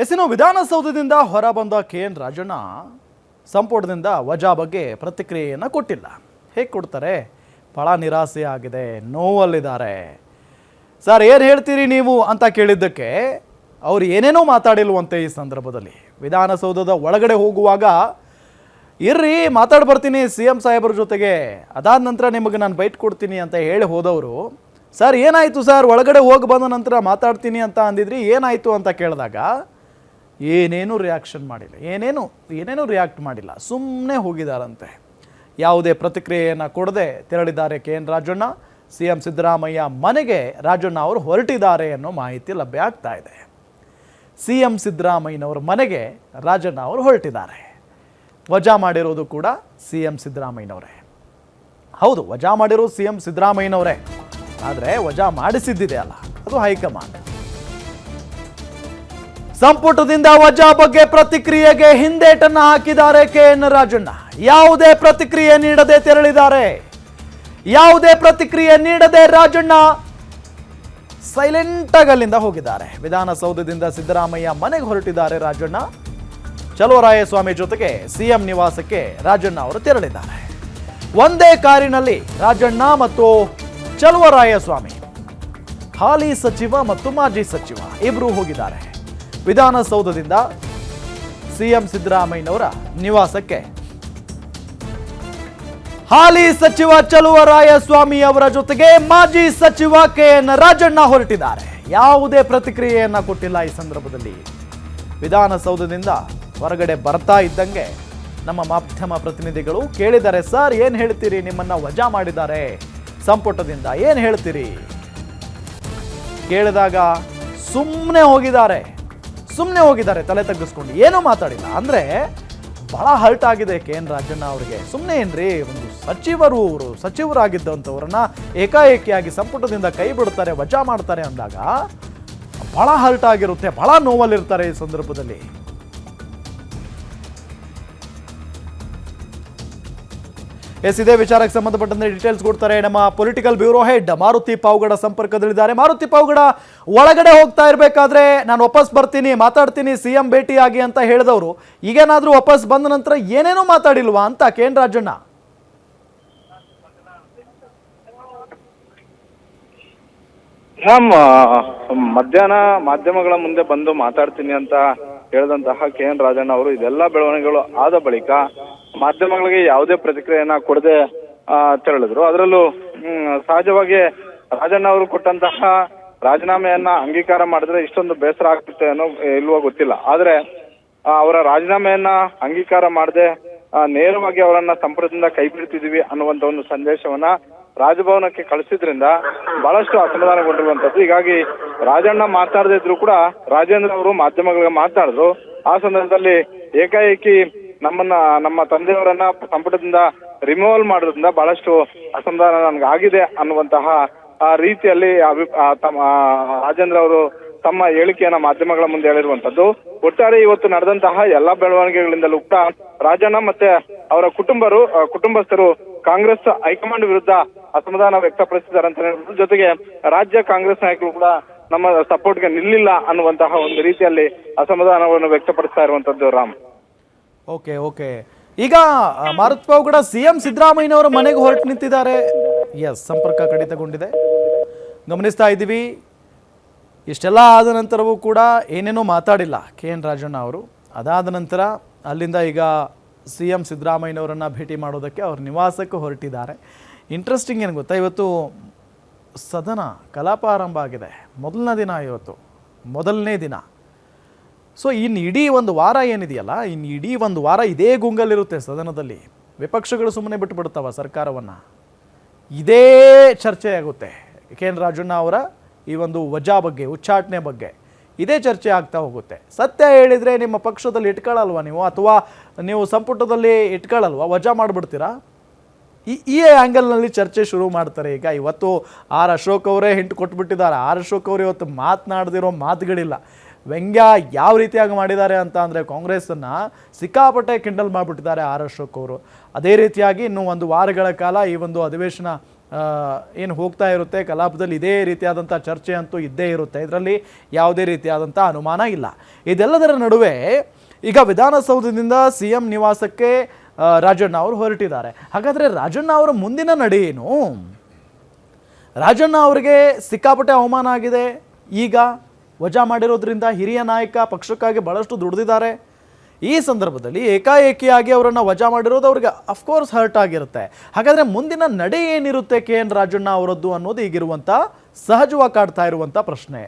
ಎಸಿನ ವಿಧಾನಸೌಧದಿಂದ ಹೊರಬಂದ K N Rajanna ಸಂಪುಟದಿಂದ ವಜಾ ಬಗ್ಗೆ ಪ್ರತಿಕ್ರಿಯೆಯನ್ನು ಕೊಟ್ಟಿಲ್ಲ. ಹೇಗೆ ಕೊಡ್ತಾರೆ? ಭಾಳ ನಿರಾಸೆ ಆಗಿದೆ, ನೋವಲ್ಲಿದ್ದಾರೆ. ಸರ್, ಏನು ಹೇಳ್ತೀರಿ ನೀವು ಅಂತ ಕೇಳಿದ್ದಕ್ಕೆ ಅವ್ರು ಏನೇನೋ ಮಾತಾಡಿಲ್ವಂತೆ ಈ ಸಂದರ್ಭದಲ್ಲಿ. ವಿಧಾನಸೌಧದ ಒಳಗಡೆ ಹೋಗುವಾಗ, ಇರ್ರಿ, ಮಾತಾಡಿ ಬರ್ತೀನಿ ಸಿ ಎಂ ಸಾಹೇಬ್ರ ಜೊತೆಗೆ. ಅದಾದ ನಂತರ ನಿಮಗೆ ನಾನು ಬೈಟ್ ಕೊಡ್ತೀನಿ ಅಂತ ಹೇಳಿ ಹೋದವರು, ಸರ್, ಏನಾಯಿತು ಸರ್? ಒಳಗಡೆ ಹೋಗಿ ಬಂದ ನಂತರ ಮಾತಾಡ್ತೀನಿ ಅಂತ ಅಂದಿದ್ರಿ, ಏನಾಯಿತು? ಅಂತ ಕೇಳಿದಾಗ ಏನೇನು ರಿಯಾಕ್ಷನ್ ಮಾಡಿಲ್ಲ. ಏನೇನು ಏನೇನು ರಿಯಾಕ್ಟ್ ಮಾಡಿಲ್ಲ. ಸುಮ್ಮನೆ ಹೋಗಿದಾರಂತೆ. ಯಾವುದೇ ಪ್ರತಿಕ್ರಿಯೆಯನ್ನು ಕೊಡದೆ ತೆರಳಿದ್ದಾರೆ K N Rajanna. C M Siddaramaiah ಮನೆಗೆ ರಾಜಣ್ಣ ಅವರು ಹೊರಟಿದ್ದಾರೆ ಅನ್ನೋ ಮಾಹಿತಿ ಲಭ್ಯ ಆಗ್ತಾ ಇದೆ. ಸಿ ಎಂ ಸಿದ್ದರಾಮಯ್ಯನವರ ಮನೆಗೆ ರಾಜಣ್ಣ ಅವರು ಹೊರಟಿದ್ದಾರೆ. ವಜಾ ಮಾಡಿರೋದು ಕೂಡ ಸಿ ಎಂ ಸಿದ್ದರಾಮಯ್ಯನವರೇ. ಹೌದು, ವಜಾ ಮಾಡಿರೋದು ಸಿ ಎಂ ಸಿದ್ದರಾಮಯ್ಯನವರೇ. ಆದರೆ ವಜಾ ಮಾಡಿಸಿದ್ದಿದೆ ಅಲ್ಲ. ಅದು ಹೈಕಮಾಂಡ್. ಸಂಪುಟದಿಂದ ವಜಾ ಬಗ್ಗೆ ಪ್ರತಿಕ್ರಿಯೆಗೆ ಹಿಂದೇಟನ್ನ ಹಾಕಿದ್ದಾರೆ ಕೆ ಎನ್ ರಾಜಣ್ಣ. ಯಾವುದೇ ಪ್ರತಿಕ್ರಿಯೆ ನೀಡದೆ ತೆರಳಿದ್ದಾರೆ. ಯಾವುದೇ ಪ್ರತಿಕ್ರಿಯೆ ನೀಡದೆ ರಾಜಣ್ಣ ಸೈಲೆಂಟ್ ಆಗಿ ಅಲ್ಲಿಂದ ಹೋಗಿದ್ದಾರೆ. ವಿಧಾನಸೌಧದಿಂದ ಸಿದ್ದರಾಮಯ್ಯ ಮನೆಗೆ ಹೊರಟಿದ್ದಾರೆ ರಾಜಣ್ಣ. ಚಲುವರಾಯಸ್ವಾಮಿ ಜೊತೆಗೆ ಸಿಎಂ ನಿವಾಸಕ್ಕೆ ರಾಜಣ್ಣ ಅವರು ತೆರಳಿದ್ದಾರೆ. ಒಂದೇ ಕಾರಿನಲ್ಲಿ ರಾಜಣ್ಣ ಮತ್ತು ಚಲುವರಾಯಸ್ವಾಮಿ ಹಾಲಿ ಸಚಿವ ಮತ್ತು ಮಾಜಿ ಸಚಿವ ಇಬ್ರು ಹೋಗಿದ್ದಾರೆ. ವಿಧಾನಸೌಧದಿಂದ ಸಿಎಂ ಸಿದ್ದರಾಮಯ್ಯನವರ ನಿವಾಸಕ್ಕೆ. ಹಾಲಿ ಸಚಿವ ಚಲುವರಾಯಸ್ವಾಮಿ ಅವರ ಜೊತೆಗೆ ಮಾಜಿ ಸಚಿವ ಕೆ ಎನ್ ರಾಜಣ್ಣ ಹೊರಟಿದ್ದಾರೆ. ಯಾವುದೇ ಪ್ರತಿಕ್ರಿಯೆಯನ್ನ ಕೊಟ್ಟಿಲ್ಲ ಈ ಸಂದರ್ಭದಲ್ಲಿ. ವಿಧಾನಸೌಧದಿಂದ ಹೊರಗಡೆ ಬರ್ತಾ ಇದ್ದಂಗೆ ನಮ್ಮ ಮಾಧ್ಯಮ ಪ್ರತಿನಿಧಿಗಳು ಕೇಳಿದ್ದಾರೆ ಸರ್, ಏನು ಹೇಳ್ತೀರಿ? ನಿಮ್ಮನ್ನ ವಜಾ ಮಾಡಿದ್ದಾರೆ. ಸಂಪುಟದಿಂದ ಏನು ಹೇಳ್ತೀರಿ? ಕೇಳಿದಾಗ ಸುಮ್ಮನೆ ಹೋಗಿದ್ದಾರೆ. ಸುಮ್ಮನೆ ಹೋಗಿದ್ದಾರೆ, ತಲೆ ತಗ್ಗಿಸ್ಕೊಂಡು. ಏನೂ ಮಾತಾಡಿಲ್ಲ. ಅಂದರೆ ಬಹಳ ಹರ್ಟ್ ಆಗಿದೆ ಕೆ ಎನ್ ರಾಜಣ್ಣ ಅವರಿಗೆ. ಸುಮ್ಮನೆ ಏನ್ರಿ, ಒಂದು ಸಚಿವರು ಅವರು ಸಚಿವರಾಗಿದ್ದಂಥವ್ರನ್ನ ಏಕಾಏಕಿಯಾಗಿ ಸಂಪುಟದಿಂದ ಕೈ ಬಿಡ್ತಾರೆ, ವಜಾ ಮಾಡ್ತಾರೆ ಅಂದಾಗ ಬಹಳ ಹರ್ಟ್ ಆಗಿರುತ್ತೆ, ಬಹಳ ನೋವಲ್ಲಿರ್ತಾರೆ ಈ ಸಂದರ್ಭದಲ್ಲಿ. ಎಸ್, ಇದೇ ವಿಚಾರಕ್ಕೆ ಸಂಬಂಧಪಟ್ಟಂತೆ ಡೀಟೇಲ್ಸ್ ಕೊಡ್ತಾರೆ ನಮ್ಮ political bureau head Maruti Pavugada ಸಂಪರ್ಕದಲ್ಲಿದ್ದಾರೆ. ಮಾರುತಿ ಪಾವುಗಡ ಒಳಗಡೆ ಹೋಗ್ತಾ ಇರಬೇಕಾದ್ರೆ ನಾನು ವಾಪಸ್ ಬರ್ತೀನಿ, ಮಾತಾಡ್ತೀನಿ ಸಿ ಎಂ ಭೇಟಿಯಾಗಿ ಅಂತ ಹೇಳಿದವರು. ಈಗೇನಾದರೂ ವಾಪಸ್ ಬಂದ ನಂತರ ಏನೇನೂ ಮಾತಾಡಿಲ್ವಾ ಅಂತ ಕೆ ರಾಜಣ್ಣ. ಮಧ್ಯಾಹ್ನ ಮಾಧ್ಯಮಗಳ ಮುಂದೆ ಬಂದು ಮಾತಾಡ್ತೀನಿ ಅಂತ ಹೇಳಿದಂತಹ ಕೆ ಎನ್ ರಾಜಣ್ಣ ಅವರು ಇದೆಲ್ಲ ಬೆಳವಣಿಗೆಗಳು ಆದ ಬಳಿಕ ಮಾಧ್ಯಮಗಳಿಗೆ ಯಾವುದೇ ಪ್ರತಿಕ್ರಿಯೆಯನ್ನ ಕೊಡದೆ ತೆರಳಿದ್ರು. ಅದರಲ್ಲೂ ಸಹಜವಾಗಿ ರಾಜಣ್ಣ ಅವರು ಕೊಟ್ಟಂತಹ ರಾಜೀನಾಮೆಯನ್ನ ಅಂಗೀಕಾರ ಮಾಡಿದ್ರೆ ಇಷ್ಟೊಂದು ಬೇಸರ ಆಗುತ್ತೆ ಅನ್ನೋ, ಇಲ್ವೋ ಗೊತ್ತಿಲ್ಲ. ಆದ್ರೆ ಅವರ ರಾಜೀನಾಮೆಯನ್ನ ಅಂಗೀಕಾರ ಮಾಡದೆ ನೇರವಾಗಿ ಅವರನ್ನ ಸಂಪುಟದಿಂದ ಕೈ ಬಿಡ್ತಿದೀವಿ ಅನ್ನುವಂತ ಒಂದು ಸಂದೇಶವನ್ನ ರಾಜಭವನಕ್ಕೆ ಕಳಿಸಿದ್ರಿಂದ ಬಹಳಷ್ಟು ಅಸಮಾಧಾನಗೊಂಡಿರುವಂತದ್ದು ಹೀಗಾಗಿ ರಾಜಣ್ಣ ಮಾತಾಡದೇ ಇದ್ರು ಕೂಡ ರಾಜೇಂದ್ರ ಅವರು ಮಾಧ್ಯಮಗಳಿಗೆ ಮಾತಾಡಿದ್ರು ಆ ಸಂದರ್ಭದಲ್ಲಿ ಏಕಾಏಕಿ ನಮ್ಮನ್ನ, ನಮ್ಮ ತಂದೆಯವರನ್ನ ಸಂಪುಟದಿಂದ ರಿಮೂವಲ್ ಮಾಡೋದ್ರಿಂದ ಬಹಳಷ್ಟು ಅಸಮಾಧಾನ ನನ್ಗೆ ಆಗಿದೆ ಅನ್ನುವಂತಹ ಆ ರೀತಿಯಲ್ಲಿ ಅಭಿ ತಮ್ಮ ರಾಜೇಂದ್ರ ಅವರು ತಮ್ಮ ಹೇಳಿಕೆಯನ್ನ ಮಾಧ್ಯಮಗಳ ಮುಂದೆ ಹೇಳಿರುವಂತದ್ದು ಒಟ್ಟಾರೆ ಇವತ್ತು ನಡೆದಂತಹ ಎಲ್ಲಾ ಬೆಳವಣಿಗೆಗಳಿಂದಲೂ ಕೂಡ ರಾಜಣ್ಣ ಮತ್ತೆ ಅವರ ಕುಟುಂಬರು ಕುಟುಂಬಸ್ಥರು ಕಾಂಗ್ರೆಸ್ ಹೈಕಮಾಂಡ್ ವಿರುದ್ಧ ಅಸಮಾಧಾನ ವ್ಯಕ್ತಪಡಿಸಿದ್ದಾರೆ ಅಂತ ಹೇಳ್ಬೋದು. ಜೊತೆಗೆ ರಾಜ್ಯ ಕಾಂಗ್ರೆಸ್ ನಾಯಕರು ಕೂಡ ನಮ್ಮ ಸಪೋರ್ಟ್ಗೆ ನಿಲ್ಲಿಲ್ಲ ಅನ್ನುವಂತಹ ಒಂದು ರೀತಿಯಲ್ಲಿ ಅಸಮಾಧಾನವನ್ನು ವ್ಯಕ್ತಪಡಿಸ್ತಾ ಇರುವಂತದ್ದು ರಾಮ್. Okay okay. ಈಗ ಮಾರುತ್ಪಾವ್ ಕೂಡ ಸಿಎಂ ಸಿದ್ದರಾಮಯ್ಯನವರ ಮನೆಗೆ ಹೊರಟು ನಿಂತಿದ್ದಾರೆ. ಎಸ್ ಸಂಪರ್ಕ ಕಡಿತಗೊಂಡಿದೆ. ಗಮನಿಸ್ತಾ ಇದ್ದೀವಿ. ಇಷ್ಟೆಲ್ಲ ಆದ ನಂತರವೂ ಕೂಡ ಏನೇನೋ ಮಾತಾಡಿಲ್ಲ ಕೆ ಎನ್ ರಾಜಣ್ಣ ಅವರು. ಅದಾದ ನಂತರ ಅಲ್ಲಿಂದ ಈಗ ಸಿ ಎಂ ಸಿದ್ದರಾಮಯ್ಯನವರನ್ನು ಭೇಟಿ ಮಾಡೋದಕ್ಕೆ ಅವ್ರ ನಿವಾಸಕ್ಕೆ ಹೊರಟಿದ್ದಾರೆ. ಇಂಟ್ರೆಸ್ಟಿಂಗ್ ಏನು ಗೊತ್ತಾ? ಇವತ್ತು ಸದನ ಕಲಾಪ ಆರಂಭ ಆಗಿದೆ. ಮೊದಲನೇ ದಿನ ಇವತ್ತು. ಮೊದಲನೇ ದಿನ. ಸೊ ಇನ್ನು ಇಡೀ ಒಂದು ವಾರ ಏನಿದೆಯಲ್ಲ ಇನ್ನು ಇಡೀ ಒಂದು ವಾರ ಇದೇ ಗುಂಗಲ್ಲಿರುತ್ತೆ ಸದನದಲ್ಲಿ. ವಿಪಕ್ಷಗಳು ಸುಮ್ಮನೆ ಬಿಟ್ಟುಬಿಡ್ತಾವ ಸರ್ಕಾರವನ್ನು. ಇದೇ ಚರ್ಚೆ ಆಗುತ್ತೆ ಕೆ ಎನ್ ರಾಜಣ್ಣ ಅವರ ಈ ಒಂದು ವಜಾ ಬಗ್ಗೆ, ಉಚ್ಚಾಟನೆ ಬಗ್ಗೆ ಇದೇ ಚರ್ಚೆ ಆಗ್ತಾ ಹೋಗುತ್ತೆ. ಸತ್ಯ ಹೇಳಿದರೆ ನಿಮ್ಮ ಪಕ್ಷದಲ್ಲಿ ಇಟ್ಕೊಳ್ಳಲ್ವಾ ನೀವು? ಅಥವಾ ನೀವು ಸಂಪುಟದಲ್ಲಿ ಇಟ್ಕೊಳ್ಳಲ್ವಾ? ವಜಾ ಮಾಡಿಬಿಡ್ತೀರಾ? ಈ ಈ ಆ್ಯಂಗಲ್ನಲ್ಲಿ ಚರ್ಚೆ ಶುರು ಮಾಡ್ತಾರೆ. ಈಗ ಇವತ್ತು ಆರ್ ಅಶೋಕ್ ಅವರೇ ಹಿಂಟ್ ಕೊಟ್ಬಿಟ್ಟಿದ್ದಾರೆ. ಆರ್ ಅಶೋಕ್ ಅವರು ಇವತ್ತು ಮಾತನಾಡದಿರೋ ಮಾತುಗಳಿಲ್ಲ. ವ್ಯಂಗ್ಯ ಯಾವ ರೀತಿಯಾಗಿ ಮಾಡಿದ್ದಾರೆ ಅಂತ ಅಂದರೆ ಕಾಂಗ್ರೆಸ್ಸನ್ನು ಸಿಕ್ಕಾಪಟ್ಟೆ ಕಿಂಡಲ್ ಮಾಡಿಬಿಟ್ಟಿದ್ದಾರೆ ಆರ್ ಅಶೋಕ್ ಅವರು. ಅದೇ ರೀತಿಯಾಗಿ ಇನ್ನೂ ಒಂದು ವಾರಗಳ ಕಾಲ ಈ ಒಂದು ಅಧಿವೇಶನ ಏನು ಹೋಗ್ತಾ ಇರುತ್ತೆ, ಕಲಾಪದಲ್ಲಿ ಇದೇ ರೀತಿಯಾದಂಥ ಚರ್ಚೆ ಅಂತೂ ಇದ್ದೇ ಇರುತ್ತೆ. ಇದರಲ್ಲಿ ಯಾವುದೇ ರೀತಿಯಾದಂಥ ಅನುಮಾನ ಇಲ್ಲ. ಇದೆಲ್ಲದರ ನಡುವೆ ಈಗ ವಿಧಾನಸೌಧದಿಂದ ಸಿ ಎಂ ನಿವಾಸಕ್ಕೆ ರಾಜಣ್ಣ ಅವರು ಹೊರಟಿದ್ದಾರೆ. ಹಾಗಾದರೆ ರಾಜಣ್ಣ ಅವರ ಮುಂದಿನ ನಡೆ ಏನು? ರಾಜಣ್ಣ ಅವರಿಗೆ ಸಿಕ್ಕಾಪಟ್ಟೆ ಅವಮಾನ ಆಗಿದೆ. ಈಗ ವಜಾ ಮಾಡಿರೋದ್ರಿಂದ ಹಿರಿಯ ನಾಯಕ ಪಕ್ಷಕ್ಕಾಗಿ ಬಹಳಷ್ಟು ದುಡಿದಿದ್ದಾರೆ. ಈ ಸಂದರ್ಭದಲ್ಲಿ ಏಕಾಏಕಿಯಾಗಿ ಅವರನ್ನು ವಜಾ ಮಾಡಿರೋದು ಅವ್ರಿಗೆ ಅಫ್ಕೋರ್ಸ್ ಹರ್ಟ್ ಆಗಿರುತ್ತೆ. ಹಾಗಾದರೆ ಮುಂದಿನ ನಡೆ ಏನಿರುತ್ತೆ ಕೆ ಎನ್ ರಾಜಣ್ಣ ಅವರದ್ದು ಅನ್ನೋದು ಈಗಿರುವಂಥ ಸಹಜವಾಗಿ ಕಾಡ್ತಾ ಇರುವಂಥ ಪ್ರಶ್ನೆ.